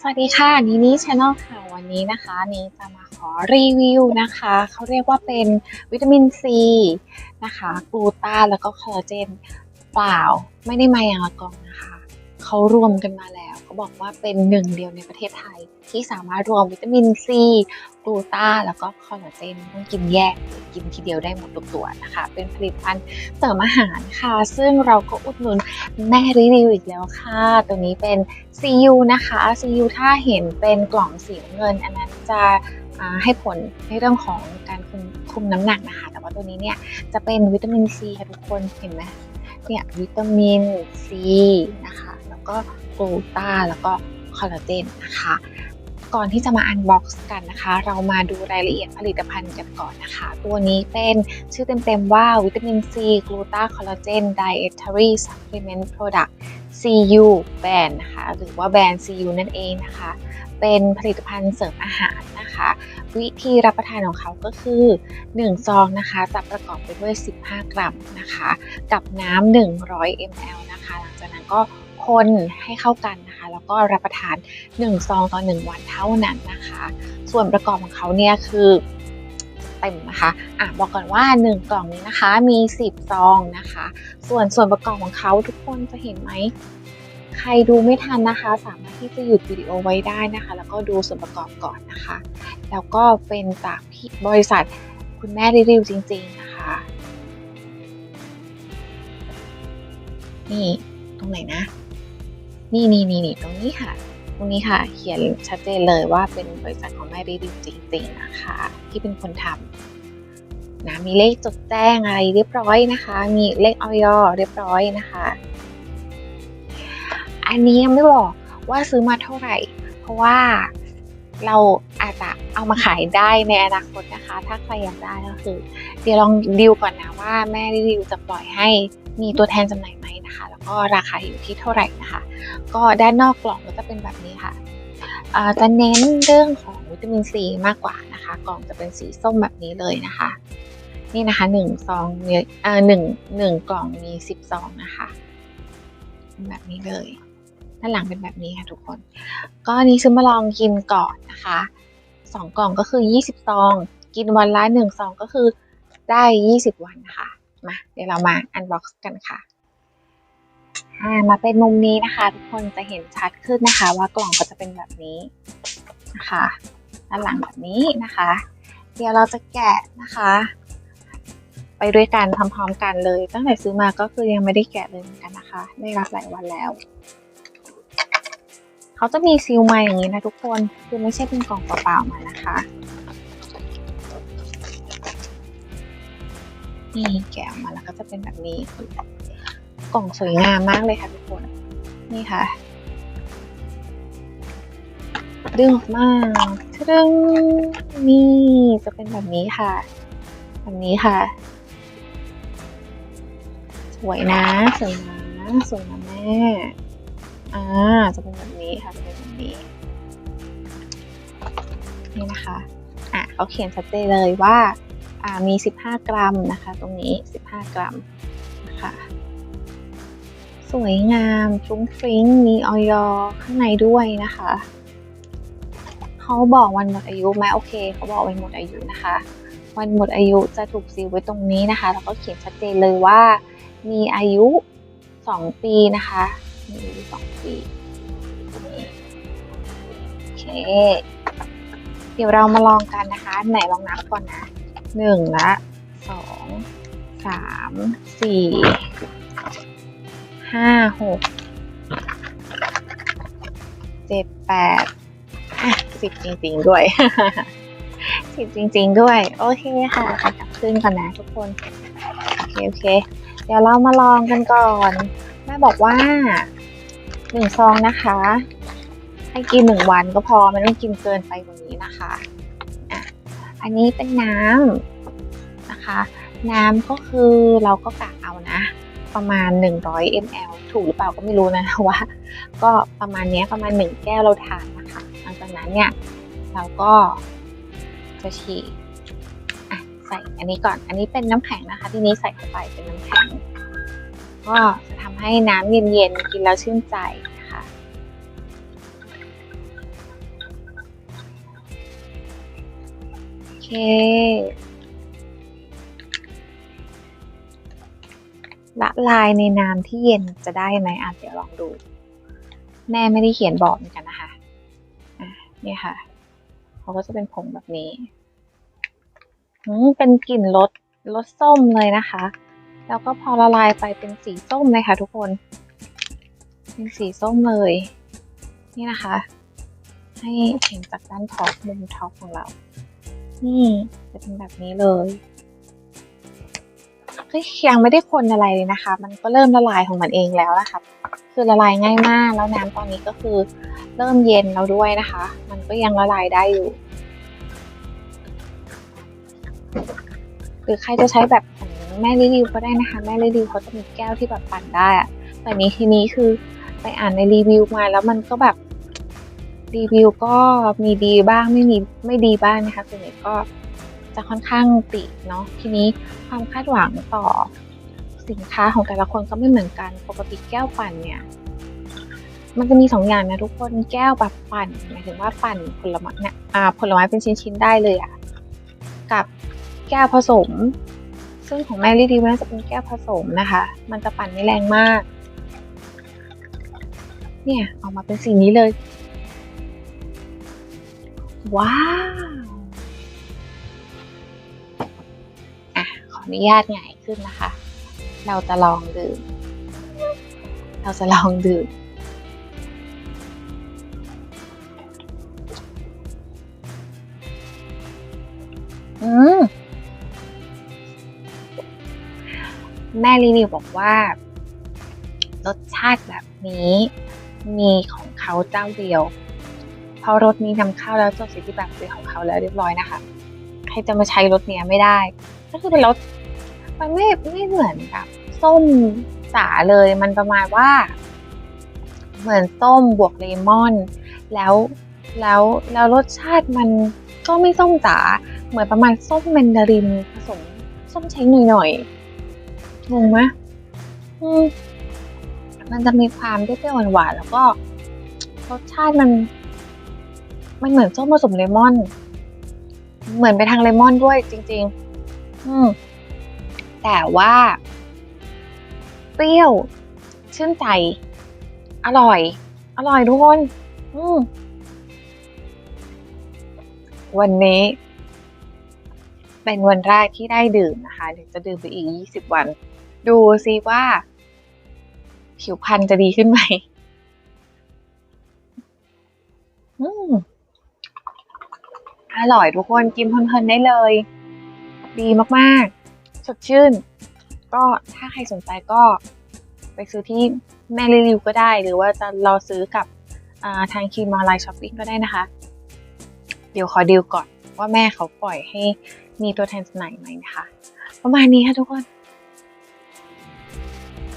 สวัสดีค่ะนีนี่ช anel ค่ะวันนี้นะคะนี้จะมาขอรีวิวนะคะเขาเรียกว่าเป็นวิตามินซีนะคะกลูตาแล้วก็คอลลาเจนเปล่าไม่ได้มาอย่างละกลองนะคะ เขารวมกันมาแล้วเขาบอกว่าเป็นหนึ่งเดียวในประเทศไทย ที่สามารถรวมวิตามินซีกลูตาแล้วก็คอลลาเจนต้องกินแยกกินทีเดียวได้หมดทุกตัวนะคะ เป็นผลิตภัณฑ์เสริมอาหารค่ะ ซึ่งเราก็อุดหนุนแม่รีวิวอีกแล้วค่ะ ตัวนี้เป็น CU นะคะ CU ถ้าเห็นเป็นกล่องสีเงิน อันนั้นจะให้ผลในเรื่องของการคุมคุมน้ำหนักนะคะ แต่ว่าตัวนี้เนี่ยจะเป็นวิตามินซีค่ะทุกคนเห็นไหมเนี่ยวิตามินซีนะคะ ก็กลูตาแล้วก็คอลลาเจนนะคะ ก่อนที่จะมาอันบ็อกซ์กันนะคะ เรามาดูรายละเอียดผลิตภัณฑ์กันก่อนนะคะ ตัวนี้เป็นชื่อเต็มๆว่าวิตามินซีกลูตาคอลลาเจน Dietary Supplement Product CU แบรนด์นะคะหรือว่าแบรนด์ CU นั่นเองนะคะ เป็นผลิตภัณฑ์เสริมอาหารนะคะ วิธีรับประทานของเขาก็คือ 1 ซองนะคะจะประกอบไปด้วย 15 กรัมนะคะ กับน้ำ 100 ml นะคะ หลังจากนั้นก็ คนให้เข้ากันนะคะ แล้วก็รับประทาน 1 ซองต่อ 1 วันเท่านั้นนะคะ ส่วนประกอบของเขาเนี่ยคือเต็มนะคะอะบอกก่อนว่า 1 กล่องนี้นะคะมี 10 ซองนะคะ ส่วนส่วนประกอบของเขาทุกคนจะเห็นไหมใครดูไม่ทันนะคะ สามารถที่จะหยุดวิดีโอไว้ได้นะคะ แล้วก็ดูส่วนประกอบก่อนนะคะ แล้วก็เป็นจากที่บริษัทคุณแม่รีวิวจริง ๆนะคะ นี่ ตรงไหนนะ นี่นี่นี่นี่ตรงนี้ค่ะ ตรงนี้ค่ะ เขียนชัดเจนเลยว่าเป็นบริษัทของแม่รีวิวจริงๆนะคะ ที่เป็นคนทำนะมีเลขจดแจ้งอะไรเรียบร้อยนะคะ มีเลขออยเรียบร้อยนะคะ อันนี้ยังไม่บอกว่าซื้อมาเท่าไหร่ เพราะว่าเราอาจจะเอามาขายได้ในอนาคตนะคะ ถ้าใครอยากได้ก็คือ เดี๋ยวลองดิวก่อนนะว่าแม่รีวิวจะปล่อยให้มีตัวแทนจำหน่าย นะคะ แล้วก็ราคาอยู่ที่เท่าไหร่นะคะ ก็ด้านนอกกล่องก็จะเป็นแบบนี้ค่ะจะเน้นเรื่องของวิตามินซีมากกว่านะคะ กล่องจะเป็นสีส้มแบบนี้เลยนะคะ นี่นะคะหนึ่งซองมีเอ่อหนึ่งหนึ่งกล่องมีสิบซองนะคะเป็นแบบนี้เลยด้านหลังเป็นแบบนี้ค่ะทุกคน ก็นี้ซื้อมาลองกินก่อนนะคะสองกล่องก็คือยี่สิบซอง กินวันละหนึ่งซองก็คือได้ยี่สิบวันนะคะมาเดี๋ยวเรามาอันบ็อกซ์กันค่ะ มาเป็นมุมนี้นะคะ ทุกคนจะเห็นชัดขึ้นนะคะ ว่ากล่องก็จะเป็นแบบนี้นะคะด้านหลังแบบนี้นะคะ เดี๋ยวเราจะแกะนะคะ ไปด้วยกันพร้อมๆกันเลย ตั้งแต่ซื้อมาก็คือยังไม่ได้แกะเลยเหมือนกันนะคะได้รับหลายวันแล้วเขาจะมีซีลมาอย่างนี้นะทุกคนคือไม่ใช่เป็นกล่องเปล่าๆมานะคะนี่แกะออกมาแล้วก็จะเป็นแบบนี้ กล่องสวยงามมากเลยค่ะทุกคน นี่ค่ะ ดึงออกมาดึงนี่จะเป็นแบบนี้ค่ะ แบบนี้ค่ะ สวยนะ สวยนะสวยนะแม่ อ่า จะเป็นแบบนี้ค่ะ จะเป็นแบบนี้ นี่นะคะ อะเขาเขียนชัดเจนเลยว่า อ่า มี 15 กรัมนะคะ ตรงนี้ 15 กรัม สวยงามฟุ้งฟริ้งมีออยข้างในด้วยนะคะเขาบอกวันหมดอายุไหมโอเคเขาบอกวันหมดอายุนะคะ วันหมดอายุจะถูกซีลไว้ตรงนี้นะคะ แล้วก็เขียนชัดเจนเลยว่า มีอายุ 2 ปีนะคะมีอายุ2ปีนี่โอเคเดี๋ยวเรามาลองกันนะคะ ไหนลองนับก่อนนะหนึ่งละสองสามสี่ ห้าหกเจ็ดแปดอะสิบจริง ๆ ด้วยสิบจริง ๆ ด้วย โอเคค่ะไปจับขึ้นก่อนนะทุกคน โอเคโอเค เดี๋ยวเรามาลองกันก่อน แม่บอกว่าหนึ่งซองนะคะ ให้กินหนึ่งวันก็พอไม่ต้องกินเกินไปกว่านี้นะคะอะอันนี้เป็นน้ำนะคะ น้ำก็คือเราก็กะเอานะ ประมาณ 100 ml ถูกหรือเปล่าก็ไม่รู้นะว่า ก็ประมาณนี้ประมาณ 1 แก้วเราทานนะคะ หลังจากนั้นเนี่ยเราก็จะฉีดใส่อันนี้ก่อน อันนี้เป็นน้ำแข็งนะคะ ที่นี้ใส่เข้าไปเป็นน้ำแข็ง ก็จะทำให้น้ำเย็นๆกินแล้วชื่นใจนะคะโอเค ละลายในน้ำที่เย็นจะได้ไหมอะเดี๋ยวลองดู แม่ไม่ได้เขียนบอกเหมือนกันนะคะอะเนี่ยค่ะเขาก็จะเป็นผงแบบนี้อืมเป็นกลิ่นรสรสส้มเลยนะคะ แล้วก็พอละลายไปเป็นสีส้มเลยค่ะ ทุกคน เป็นสีส้มเลย นี่นะคะ ให้เห็นจากด้านท็อปมุมท็อปของเรา นี่จะเป็นแบบนี้เลย ก็ยังไม่ได้คนอะไรเลยนะคะ มันก็เริ่มละลายของมันเองแล้วนะคะ คือละลายง่ายมาก แล้วน้ำตอนนี้ก็คือเริ่มเย็นแล้วด้วยนะคะ มันก็ยังละลายได้อยู่ หรือใครจะใช้แบบของแม่รีวิวก็ได้นะคะ แม่รีวิวเขาจะมีแก้วที่แบบปั่นได้อะแต่นี้ทีนี้คือไปอ่านในรีวิวมาแล้วมันก็แบบรีวิวก็มีดีบ้างไม่มีไม่ดีบ้างนะคะส่วนใหญ่ก็ จะค่อนข้างติเนาะทีนี้ความคาดหวังต่อสินค้าของแต่ละคนก็ไม่เหมือนกัน ปกติแก้วปั่นเนี่ย มันจะมีสองอย่างนะทุกคนแก้วแบบปั่นหมายถึงว่าปั่นผลไม้เนี่ยผลไม้เป็นชิ้นๆได้เลยอะกับแก้วผสม ซึ่งของแม่รีดีมันน่าจะเป็นแก้วผสมนะคะ มันจะปั่นไม่แรงมาก เนี่ยออกมาเป็นสีนี้เลย ว้าว อะขออนุญาตหงายขึ้นนะคะ เราจะลองดื่ม เราจะลองดื่ม อืม แม่รีวิวบอกว่า รสชาติแบบนี้มีของเขาเจ้าเดียว เพราะรสนี้นำเข้าแล้วจดสิทธิบัตรเป็นของเขาแล้วเรียบร้อยนะคะ ใครจะมาใช้รสเนี้ยไม่ได้ ก็คือเป็นรสมันไม่ไม่เหมือนกับส้มจ๋าเลยมันประมาณว่า เหมือนส้มบวกเลมอน แล้วแล้วแล้วรสชาติมันก็ไม่ส้มจ๋าเหมือนประมาณส้มแมนดารินผสมส้มเช้งหน่อยๆงงไหมอืมมันจะมีความเปรี้ยวหวานแล้วก็รสชาติมัน มันเหมือนส้มผสมเลมอน เหมือนไปทางเลมอนด้วยจริง ๆ อืมแต่ว่า เปรี้ยว ชื่นใจ อร่อย อร่อยทุกคน อืมวันนี้ เป็นวันแรกที่ได้ดื่มนะคะ เดี๋ยวจะดื่มไปอีก 20 วัน ดูซิว่า ผิวพรรณจะดีขึ้นไหมอืมอร่อยทุกคนกินเพลินๆได้เลย ดีมากๆ สดชื่น ก็ถ้าใครสนใจก็ไปซื้อที่แม่รีวิวก็ได้ หรือว่าจะรอซื้อกับาทางคีมออนไลน์ช้อปปิ้งก็ได้นะคะ เดี๋ยวขอดีลก่อนว่าแม่เขาปล่อยให้มีตัวแทนจำหน่ายไหมนะคะ ประมาณนี้ค่ะทุกคน